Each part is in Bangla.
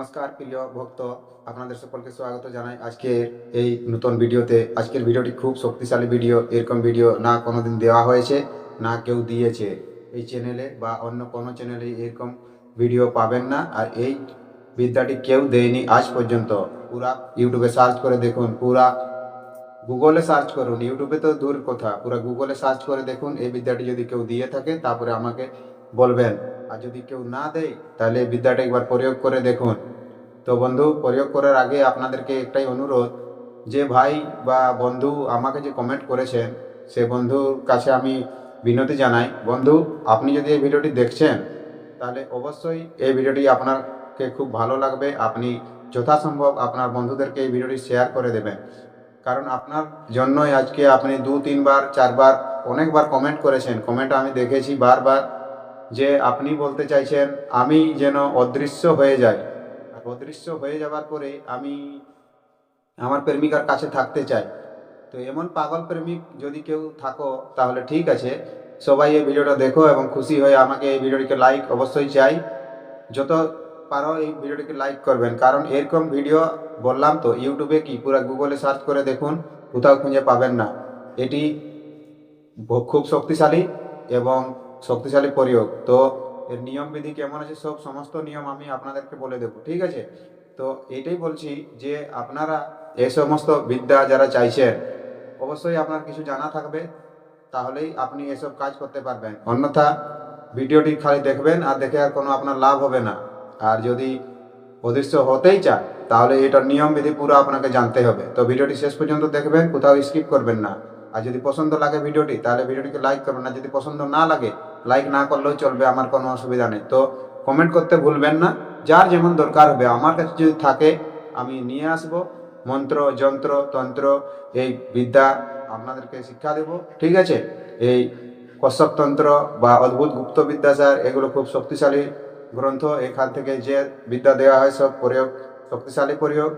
নমস্কার, প্রিয় ভক্ত, আপনাদের সকলকে স্বাগত জানাই আজকে এই নতুন ভিডিওতে। আজকের ভিডিওটি খুব শক্তিশালী ভিডিও, এরকম ভিডিও না কোনোদিন দেওয়া হয়েছে, না কেউ দিয়েছে। এই চ্যানেলে বা অন্য কোনো চ্যানেলে এরকম ভিডিও পাবেন না, আর এই বিদ্যাটি কেউ দেয়নি আজ পর্যন্ত। পুরা ইউটিউবে সার্চ করে দেখুন, পুরা গুগলে সার্চ করুন। ইউটিউবে তো দূর কথা, পুরা গুগলে সার্চ করে দেখুন, এই বিদ্যাটি যদি কেউ দিয়ে থাকে, তারপরে আমাকে বলবেন। আর যদি কেউ না দেয়, তাহলে বিদ্যাটা একবার প্রয়োগ করে দেখুন। তো বন্ধু, প্রয়োগ করার আগে আপনাদেরকে একটাই অনুরোধ, যে ভাই বা বন্ধু আমাকে যে কমেন্ট করেছেন, সে বন্ধুর কাছে আমি বিনতি জানাই। বন্ধু, আপনি যদি এই ভিডিওটি দেখছেন, তাহলে অবশ্যই এই ভিডিওটি আপনাকে খুব ভালো লাগবে। আপনি যথাসম্ভব আপনার বন্ধুদেরকে এই ভিডিওটি শেয়ার করে দেবেন। কারণ আপনার জন্যই আজকে আপনি দু, তিনবার, চারবার, অনেকবার কমেন্ট করেছেন। কমেন্ট আমি দেখেছি বারবার। যে আপনি বলতে চাইছেন, আমি যেন অদৃশ্য হয়ে যাই। আর অদৃশ্য হয়ে যাওয়ার পরে আমি আমার প্রেমিকার কাছে থাকতে চাই। তো এমন পাগল প্রেমিক যদি কেউ থাকো, তাহলে ঠিক আছে। সবাই এই ভিডিওটা দেখো এবং খুশি হয়ে আমাকে এই ভিডিওটিকে লাইক অবশ্যই চাই। যত পারো এই ভিডিওটিকে লাইক করবেন। কারণ এরকম ভিডিও বললাম তো, ইউটিউবে কি? পুরো গুগলে সার্চ করে দেখুন, কোথাও খুঁজে পাবেন না। এটি খুব শক্তিশালী এবং শক্তিশালী প্রয়োগ। তো এর নিয়ম বিধি কেমন আছে? সব সমস্ত নিয়ম আমি আপনাদেরকে বলে দেবো, ঠিক আছে? তো এটাই বলছি যে আপনারা এই সমস্ত বিদ্যা যারা চাইছেন, অবশ্যই আপনার কিছু জানা থাকবে, তাহলেই আপনি এসব কাজ করতে পারবেন। অন্যথা ভিডিওটি খালি দেখবেন আর দেখে আর কোনো আপনার লাভ হবে না। আর যদি অদৃশ্য হতেই চান, তাহলে এটার নিয়ম বিধি পুরো আপনাকে জানতে হবে। তো ভিডিওটি শেষ পর্যন্ত দেখবেন, কোথাও স্কিপ করবেন না। আর যদি পছন্দ লাগে ভিডিওটি, তাহলে ভিডিওটিকে লাইক করবেন। না যদি পছন্দ না লাগে লাইক না করলেও চলবে, আমার কোনো অসুবিধা নেই। তো কমেন্ট করতে ভুলবেন না। যার যেমন দরকার হবে, আমার কাছে যদি থাকে, আমি নিয়ে আসব। মন্ত্র, যন্ত্র, তন্ত্র, এই বিদ্যা আপনাদেরকে শিক্ষা দেব। ঠিক আছে? এই কশ্যপতন্ত্র বা অদ্ভুত গুপ্ত বিদ্যাচার এগুলো খুব শক্তিশালী গ্রন্থ। এখান থেকে যে বিদ্যা দেওয়া হয়, সব প্রয়োগ, শক্তিশালী প্রয়োগ।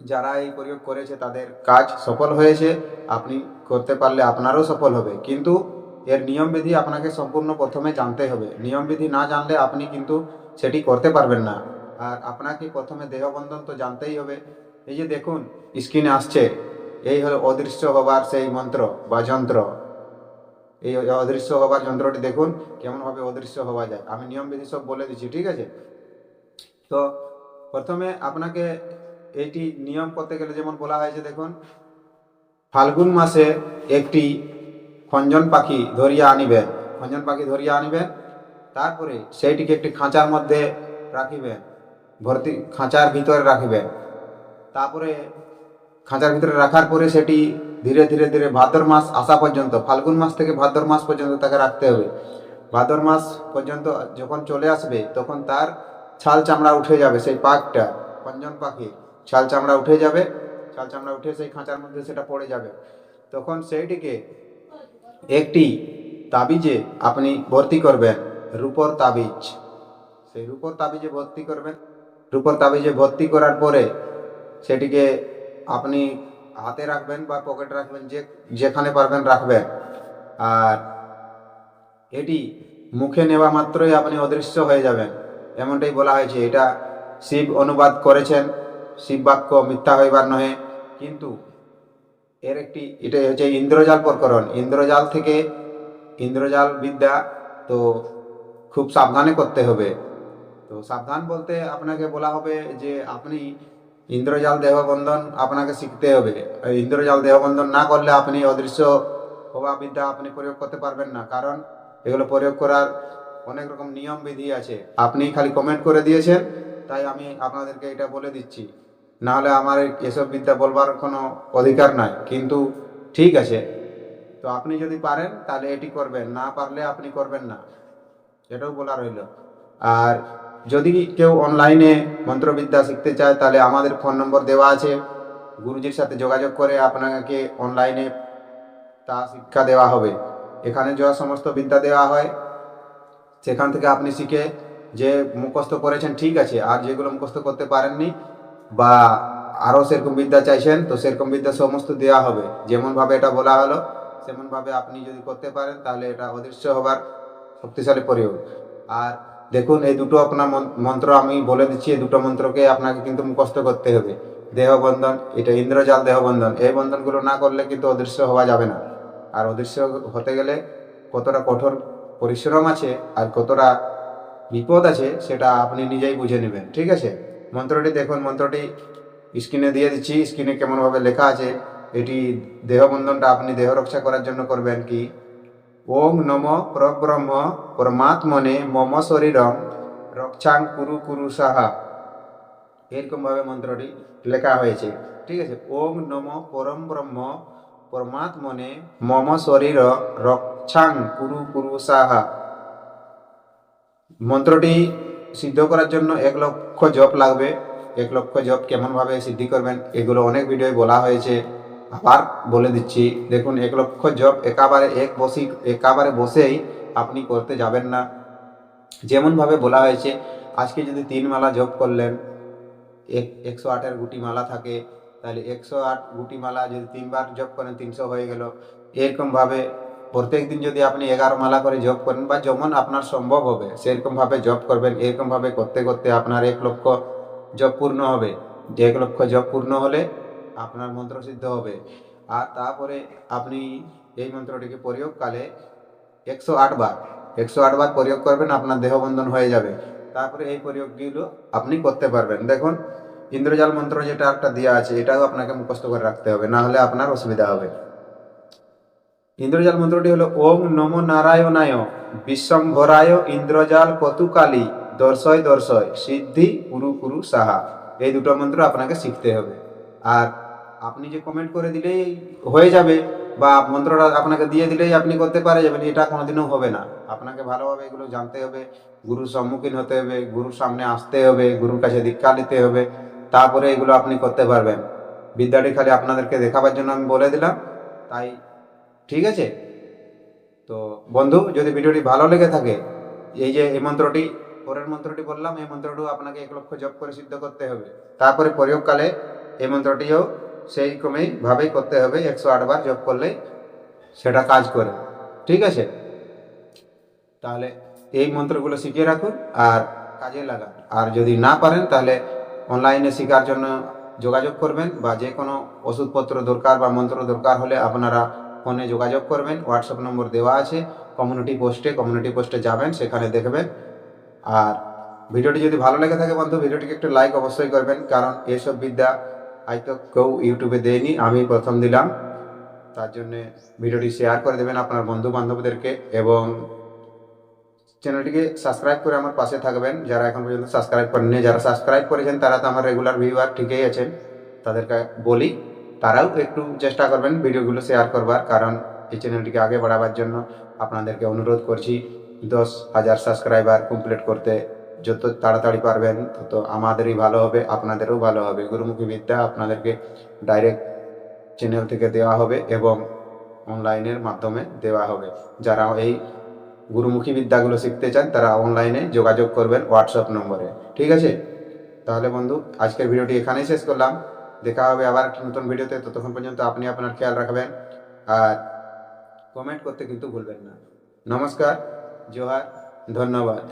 যারা এই প্রয়োগ করেছে তাদের কাজ সফল হয়েছে, আপনি করতে পারলে আপনারও সফল হবে। কিন্তু এর নিয়মবিধি আপনাকে সম্পূর্ণ প্রথমে জানতে হবে। নিয়মবিধি না জানলে আপনি কিন্তু সেটি করতে পারবেন না। আর আপনাকে প্রথমে দেহবন্ধন তো জানতেই হবে। এই যে দেখুন, স্ক্রিনে আসছে। এই হলো অদৃশ্য হবার সেই মন্ত্র বা যন্ত্র। এই অদৃশ্য হবার যন্ত্রটি দেখুন, কেমনভাবে অদৃশ্য হওয়া যায়। আমি নিয়মবিধি সব বলে দিচ্ছি, ঠিক আছে? তো প্রথমে আপনাকে এইটি নিয়ম করতে গেলে যেমন বলা হয়েছে, দেখুন, ফাল্গুন মাসে একটি খঞ্জন পাখি ধরিয়া আনিবেন খঞ্জন পাখি ধরিয়া আনিবেন তারপরে সেইটিকে একটি খাঁচার মধ্যে রাখিবেন ভর্তি খাঁচার ভিতরে রাখিবেন তারপরে খাঁচার ভিতরে রাখার পরে সেটি ধীরে ধীরে ধীরে ভাদ্র মাস আসা পর্যন্ত, ফাল্গুন মাস থেকে ভাদ্র মাস পর্যন্ত তাকে রাখতে হবে। ভাদ্র মাস পর্যন্ত যখন চলে আসবে, তখন তার ছাল চামড়া উঠে যাবে সেই পাকটা খঞ্জন পাখি ছাল চামড়া উঠে যাবে, ছাল চামড়া উঠে সেই খাঁচার মধ্যে সেটা পড়ে যাবে। তখন সেইটিকে একটি তাবিজে আপনি ভর্তি করবেন, রূপর তাবিজ। সেই রূপর তাবিজে ভর্তি করবেন, রূপর তাবিজে ভর্তি করার পরে সেটিকে আপনি হাতে রাখবেন বা পকেটে রাখবেন, যে, যেখানে পারবেন রাখবেন। আর এটি মুখে নেওয়া মাত্রই আপনি অদৃশ্য হয়ে যাবেন। এমনটাই বলা হয়েছে, এটা শিব অনুবাদ করেছেন শিব বাক্য মিথ্যা হইবার নহে। কিন্তু এর একটি এটা হচ্ছে ইন্দ্রজাল প্রকরণ। ইন্দ্রজাল থেকে ইন্দ্রজাল বিদ্যা তো খুব সাবধানে করতে হবে। তো সাবধান বলতে আপনাকে বলা হবে যে আপনি ইন্দ্রজাল দেহবন্ধন আপনাকে শিখতে হবে। ইন্দ্রজাল দেহবন্ধন না করলে আপনি অদৃশ্য হওয়া বিদ্যা আপনি প্রয়োগ করতে পারবেন না। কারণ এগুলো প্রয়োগ করার অনেক রকম নিয়ম বিধি আছে। আপনি খালি কমেন্ট করে দিয়েছেন, তাই আমি আপনাদেরকে এটা বলে দিচ্ছি। না হলে আমার এসব বিদ্যা বলবার কোনো অধিকার নাই। কিন্তু ঠিক আছে। তো আপনি যদি পারেন, তাহলে এটি করবেন। না পারলে আপনি করবেন না। এটাও বলা রইল। আর যদি কেউ অনলাইনে মন্ত্রবিদ্যা শিখতে চায়, তাহলে আমাদের ফোন নম্বর দেওয়া আছে। গুরুজির সাথে যোগাযোগ করে আপনাকে অনলাইনে তা শিক্ষা দেওয়া হবে। এখানে যা সমস্ত বিদ্যা দেওয়া হয়, সেখান থেকে আপনি শিখে যে মুখস্থ করেছেন, ঠিক আছে। আর যেগুলো মুখস্থ করতে পারেননি বা আরও সেরকম বিদ্যা চাইছেন, তো সেরকম বিদ্যা সমস্ত দেওয়া হবে। যেমনভাবে এটা বলা হলো সেমনভাবে আপনি যদি করতে পারেন, তাহলে এটা অদৃশ্য হবার শক্তিশালী প্রয়োগ। আর দেখুন, এই দুটো আপনার মন্ত্র আমি বলে দিচ্ছি, এই দুটো মন্ত্রকে আপনাকে কিন্তু মুখস্থ করতে হবে। দেহবন্ধন, এটা ইন্দ্রজাল দেহবন্ধন, এই বন্ধনগুলো না করলে কিন্তু অদৃশ্য হওয়া যাবে না। আর অদৃশ্য হতে গেলে কতটা কঠোর পরিশ্রম আছে আর কতটা বিপদ আছে, সেটা আপনি নিজেই বুঝে নেবেন, ঠিক আছে? মন্ত্রটি দেখুন, মন্ত্রটি স্ক্রিনে দিয়ে দিচ্ছি, স্ক্রিনে কেমনভাবে লেখা আছে, এটি দেহবন্ধনটা আপনি দেহ রক্ষা করার জন্য করবেন কি? ওম নম পরব্রহ্ম পরমাত্মনে মম শরীরম রক্ষাং কুরু কুরু সাহা। এরকমভাবে মন্ত্রটি লেখা হয়েছে। ঠিক আছে? ওম নম পরম ব্রহ্ম পরমাত্মনে মম শরীর রক্ষাং কুরু কুরু সাহা। মন্ত্রটি সিদ্ধ করার জন্য এক লক্ষ জপ লাগবে। এক লক্ষ জপ কেমনভাবে সিদ্ধি করবেন, এগুলো অনেক ভিডিওয় বলা হয়েছে। আবার বলে দিচ্ছি, দেখুন, এক লক্ষ জপ একাবারে এক বসি, একাবারে বসেই আপনি করতে যাবেন না। যেমনভাবে বলা হয়েছে, আজকে যদি তিন মালা জপ করলেন, এক, একশো আটের গুটি মালা থাকে, তাহলে একশো আট গুটি মালা যদি তিনবার জপ করেন, তিনশো হয়ে গেল। এরকমভাবে প্রত্যেক দিন যদি আপনি এগারো মালা করে জব করেন বা যেমন আপনার সম্ভব হবে, সেরকমভাবে জব করবেন, এরকমভাবে করতে করতে আপনার এক লক্ষ জপ পূর্ণ হবে। যে এক লক্ষ জব পূর্ণ হলে আপনার মন্ত্র সিদ্ধ হবে। আর তারপরে আপনি এই মন্ত্রটিকে প্রয়োগকালে একশো আট বার, একশো আট বার প্রয়োগ করবেন, আপনার দেহবন্ধন হয়ে যাবে। তারপরে এই প্রয়োগগুলো আপনি করতে পারবেন। দেখুন, ইন্দ্রজাল মন্ত্র যেটা একটা দেওয়া আছে, এটাও আপনাকে মুখস্থ করে রাখতে হবে, না হলে আপনার অসুবিধা হবে। ইন্দ্রজাল মন্ত্রটি হলো, ওম নম নারায়ণায় বিশ্বম্ভরায় ইন্দ্রজাল কতুকালী দর্শয় দর্শয় সিদ্ধি কুরু কুরু সাহা। এই দুটো মন্ত্র আপনাকে শিখতে হবে। আর আপনি যে কমেন্ট করে দিলেই হয়ে যাবে বা মন্ত্রটা আপনাকে দিয়ে দিলেই আপনি করতে পারে যাবেন, এটা কোনোদিনও হবে না। আপনাকে ভালোভাবে এগুলো জানতে হবে, গুরুর সম্মুখীন হতে হবে, গুরুর সামনে আসতে হবে, গুরুর কাছে দীক্ষা নিতে হবে, তারপরে এগুলো আপনি করতে পারবেন। বিদ্যাটি খালি আপনাদেরকে দেখাবার জন্য আমি বলে দিলাম, তাই ঠিক আছে? তো বন্ধু, যদি ভিডিওটি ভালো লেগে থাকে, এই যে এই মন্ত্রটি, পরের মন্ত্রটি বললাম, এই মন্ত্রটিও আপনাকে এক লক্ষ জপ করে সিদ্ধ করতে হবে। তারপরে প্রয়োগকালে এই মন্ত্রটিও সেই ক্রমেই ভাবেই করতে হবে, একশো আটবার জপ করলে সেটা কাজ করে। ঠিক আছে? তাহলে এই মন্ত্রগুলো শিখিয়ে রাখুন আর কাজে লাগান। আর যদি না পারেন, তাহলে অনলাইনে শেখার জন্য যোগাযোগ করবেন বা যে কোনো ওষুধপত্র দরকার বা মন্ত্র দরকার হলে আপনারা ফোনে যোগাযোগ করবেন হোয়াটসঅ্যাপ নম্বর দেওয়া আছে কমিউনিটি পোস্টে কমিউনিটি পোস্টে যাবেন, সেখানে দেখবেন। আর ভিডিওটি যদি ভালো লেগে থাকে বন্ধু, ভিডিওটিকে একটু লাইক অবশ্যই করবেন, কারণ এসব বিদ্যা হয়তো কেউ ইউটিউবে দেয়নি, আমি প্রথম দিলাম। তার জন্য ভিডিওটি শেয়ার করে দেবেন আপনার বন্ধু বান্ধবদেরকে এবং চ্যানেলটিকে সাবস্ক্রাইব করে আমার পাশে থাকবেন। যারা এখন পর্যন্ত সাবস্ক্রাইব করেননি, যারা সাবস্ক্রাইব করেছেন, তারা তো আমার রেগুলার ভিউয়ার ঠিকই আছেন। তাদেরকে বলি তারাও একটু চেষ্টা করবেন ভিডিওগুলো শেয়ার করবার, কারণ এই চ্যানেলটিকে আগে বাড়াবার জন্য আপনাদেরকে অনুরোধ করছি, দশ হাজার সাবস্ক্রাইবার কমপ্লিট করতে যত তাড়াতাড়ি পারবেন, তত আমাদেরই ভালো হবে, আপনাদেরও ভালো হবে। গুরুমুখী বিদ্যা আপনাদেরকে ডাইরেক্ট চ্যানেল থেকে দেওয়া হবে এবং অনলাইনের মাধ্যমে দেওয়া হবে। যারা এই গুরুমুখী বিদ্যাগুলো শিখতে চান, তারা অনলাইনে যোগাযোগ করবেন হোয়াটসঅ্যাপ নম্বরে। ঠিক আছে? তাহলে বন্ধু, আজকের ভিডিওটি এখানেই শেষ করলাম। দেখা হবে আবার একটা নতুন ভিডিওতে। ততক্ষণ পর্যন্ত আপনি আপনার খেয়াল রাখবেন আর কমেন্ট করতে কিন্তু ভুলবেন না। নমস্কার, জোহার, ধন্যবাদ।